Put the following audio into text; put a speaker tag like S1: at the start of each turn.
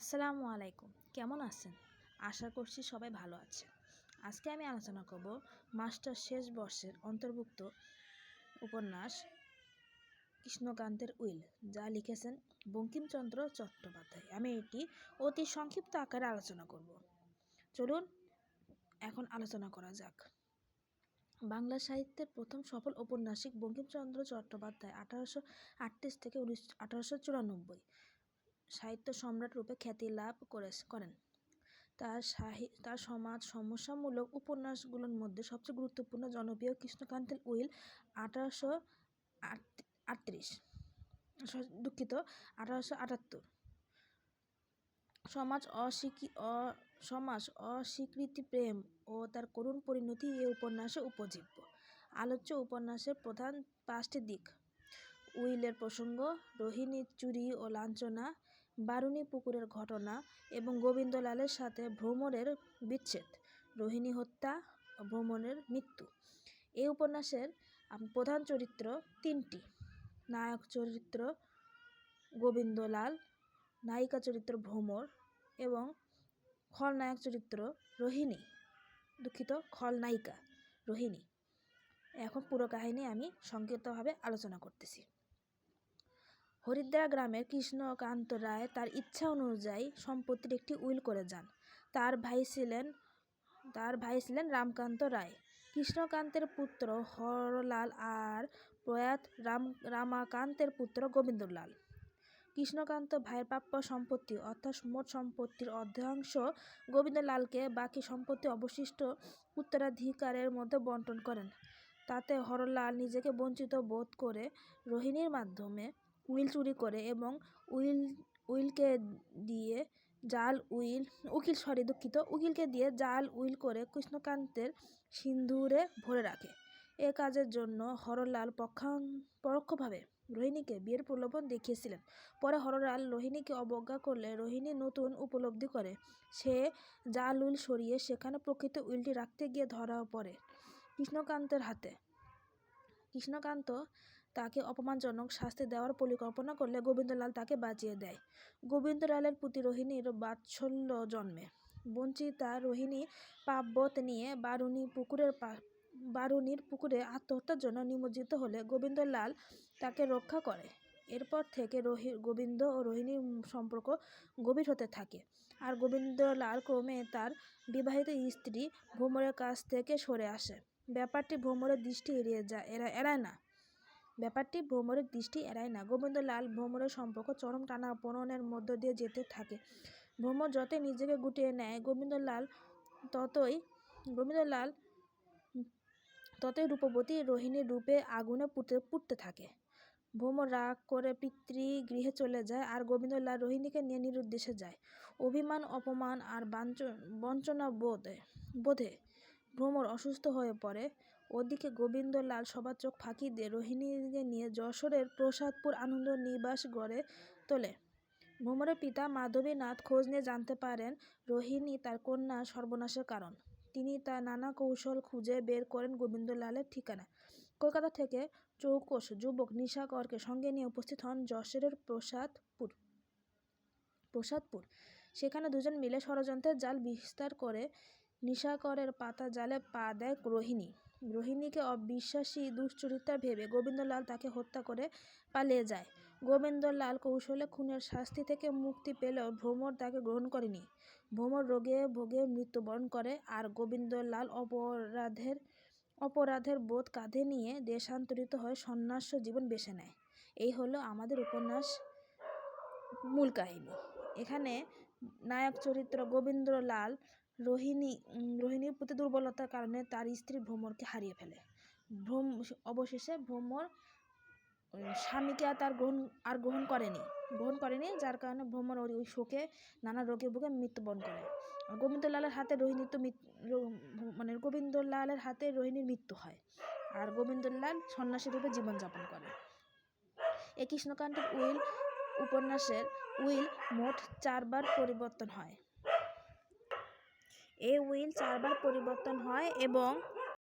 S1: আসসালামু আলাইকুম। কেমন আছেন? আশা করছি সবাই ভালো আছে আজকে আমি আলোচনা করব মাস্টার শেষ বর্ষের অন্তর্ভুক্ত উপন্যাস কৃষ্ণকান্তের উইল, যা লিখেছেন বঙ্কিমচন্দ্র চট্টোপাধ্যায়। আমি এটি অতি সংক্ষিপ্ত আকারে আলোচনা করব। চলুন এখন আলোচনা করা যাক। বাংলা সাহিত্যের প্রথম সফল ঔপন্যাসিক বঙ্কিমচন্দ্র চট্টোপাধ্যায় আঠারোশো আটত্রিশ থেকে উনিশ আঠারোশো চুরানব্বই। সাহিত্য সম্রাট রূপে খ্যাতি লাভ করে করেন। তার সাহি, তার সমাজ সমস্যামূলক উপন্যাসগুলোর মধ্যে সবচেয়ে গুরুত্বপূর্ণ জনপ্রিয় কৃষ্ণকান্তের উইল আঠারোশো আটত্রিশ। দুঃখিত, আঠারোশো আটাত্তর। সমাজ অস্বীকৃ সমাজ অস্বীকৃতি প্রেম ও তার করুণ পরিণতি এ উপন্যাসে উপজীব্য। আলোচ্য উপন্যাসের প্রধান পাঁচটি দিক। উইলের প্রসঙ্গ, রোহিণীর চুরি ও লাঞ্ছনা বারুণী পুকুরের ঘটনা এবং গোবিন্দলালের সাথে ভ্রমরের বিচ্ছেদ, রোহিণী হত্যা ভ্রমণের মৃত্যু। এই উপন্যাসের প্রধান চরিত্র তিনটি। নায়ক চরিত্র গোবিন্দলাল, নায়িকা চরিত্র ভ্রমর এবং খলনায়ক চরিত্র রোহিণী, দুঃখিত খলনায়িকা রোহিণী। এখন পুরো কাহিনী আমি সংক্ষিপ্তভাবে আলোচনা করতেছি। হরিদ্রা গ্রামের কৃষ্ণকান্ত রায় তার ইচ্ছা অনুযায়ী সম্পত্তির একটি উইল করে যান। তার ভাই ছিলেন, তার ভাই ছিলেন রামকান্ত রায়। কৃষ্ণকান্তের পুত্র হরলাল আর প্রয়াত রাম, রামাকান্তের পুত্র গোবিন্দলাল। কৃষ্ণকান্ত ভাইয়ের প্রাপ্য সম্পত্তি অর্থাৎ মোট সম্পত্তির অর্ধাংশ গোবিন্দলালকে বাকি সম্পত্তি অবশিষ্ট উত্তরাধিকারের মধ্যে বন্টন করেন। তাতে হরলাল নিজেকে বঞ্চিত বোধ করে রোহিণীর মাধ্যমে উইল চুরি করে এবং উইল, উইলকে দিয়ে জাল উইল, উকিল, সরি, দুঃখিত, উকিলকে দিয়ে জাল উইল করে কৃষ্ণকান্তের সিন্দুরে ভরে রাখে। এ কাজের জন্য হরলাল পক্ষাং, পরোক্ষভাবে রোহিণীকে বিয়ের প্রলোভন দেখিয়েছিলেন। পরে হরলাল রোহিণীকে অবজ্ঞা করলে রোহিণী নতুন উপলব্ধি করে। সে জাল উইল সরিয়ে সেখানে প্রকৃত উইলটি রাখতে গিয়ে ধরা পড়ে কৃষ্ণকান্তের হাতে। কৃষ্ণকান্ত তাকে অপমানজনক শাস্তি দেওয়ার পরিকল্পনা করলে গোবিন্দলাল তাকে বাঁচিয়ে দেয়। গোবিন্দলালের প্রতি রোহিণীর বাৎসল্য জন্মে। বঞ্চিতা রোহিণী পাপবোধ নিয়ে বারুণী পুকুরের বারুণীর পুকুরে আত্মহত্যার জন্য নিমজ্জিত হলে গোবিন্দলাল তাকে রক্ষা করে। এরপর থেকে রোহি গোবিন্দ ও রোহিণীর সম্পর্ক গভীর হতে থাকে। আর গোবিন্দলাল ক্রমে তার বিবাহিত স্ত্রী ভ্রমরের কাছ থেকে সরে আসে। ব্যাপারটি ভ্রমরের দৃষ্টি এড়িয়ে যায় এরা এড়ায় না। ব্যাপারটি ভ্রমরের দৃষ্টি এড়ায় না। গোবিন্দলাল ভ্রমরের সম্পর্ক চরম টানাপোড়নের মধ্য দিয়ে যেতে থাকে। ভ্রমর যতই নিজেকে গুটিয়ে নেয়, গোবিন্দলাল ততই গোবিন্দলাল ততই রূপবতী রোহিণীর রূপে আগুনে পুঁতে পুড়তে থাকে। ভ্রমর রাগ করে পিতৃ গৃহে চলে যায় আর গোবিন্দলাল রোহিণীকে নিয়ে নিরুদ্দেশে যায়। অভিমান, অপমান আর বাঞ্চ, বঞ্চনা বোধে বোধে ভ্রমর অসুস্থ হয়ে পড়ে। ওদিকে গোবিন্দলাল সবার চোখ ফাঁকি দিয়ে রোহিণীকে নিয়ে যশোরের প্রসাদপুর আনন্দ নিবাস গড়ে তোলে। ভ্রমরের পিতা মাধবীনাথ খোঁজ নিয়ে জানতে পারেন, রোহিণী তার কন্যা সর্বনাশের কারণ। তিনি তার নানা কৌশল খুঁজে বের করেন গোবিন্দলালের ঠিকানা কলকাতা থেকে চৌকস যুবক নিশাকরকে সঙ্গে নিয়ে উপস্থিত হন যশোরের প্রসাদপুর। প্রসাদপুর। সেখানে দুজন মিলে ষড়যন্ত্রের জাল বিস্তার করে নিশাকরের পাতা জালে পা দেয় রোহিণী। রোহিণীকে অবিশ্বাসী দুশ্চরিত্রা ভেবে গোবিন্দলাল তাকে হত্যা করে পালিয়ে যায়। গোবিন্দলাল কৌশলে খুনের শাস্তি থেকে মুক্তি পেলেও ভ্রমর তাকে গ্রহণ করেনি। ভ্রমর রোগে ভোগে মৃত্যুবরণ করে আর গোবিন্দলাল অপরাধের অপরাধের বোধ কাঁধে নিয়ে দেশান্তরিত হয়ে সন্ন্যাস জীবন বেছে নেয়। এই হলো আমাদের উপন্যাস মূল কাহিনী। এখানে নায়ক চরিত্র গোবিন্দলাল রোহিণী রোহিণীর প্রতি দুর্বলতার কারণে তার স্ত্রী ভ্রমরকে হারিয়ে ফেলে। ভ্রম অবশেষে ভ্রমর স্বামীকে আর তার গ্রহণ, আর গ্রহণ করেনি। গ্রহণ করেনি, যার কারণে ভ্রমর ওই শোকে, নানা রোগে ভোগে মৃত্যুবরণ করে। গোবিন্দলালের হাতে রোহিণীর তো মানে গোবিন্দলালের হাতে রোহিণীর মৃত্যু হয়। আর গোবিন্দলাল সন্ন্যাসী রূপে জীবনযাপন করে। এই কৃষ্ণকান্তের উইল, উপন্যাসের উইল মোট চারবার পরিবর্তন হয়। এই উইল চারবার পরিবর্তন হয় এবং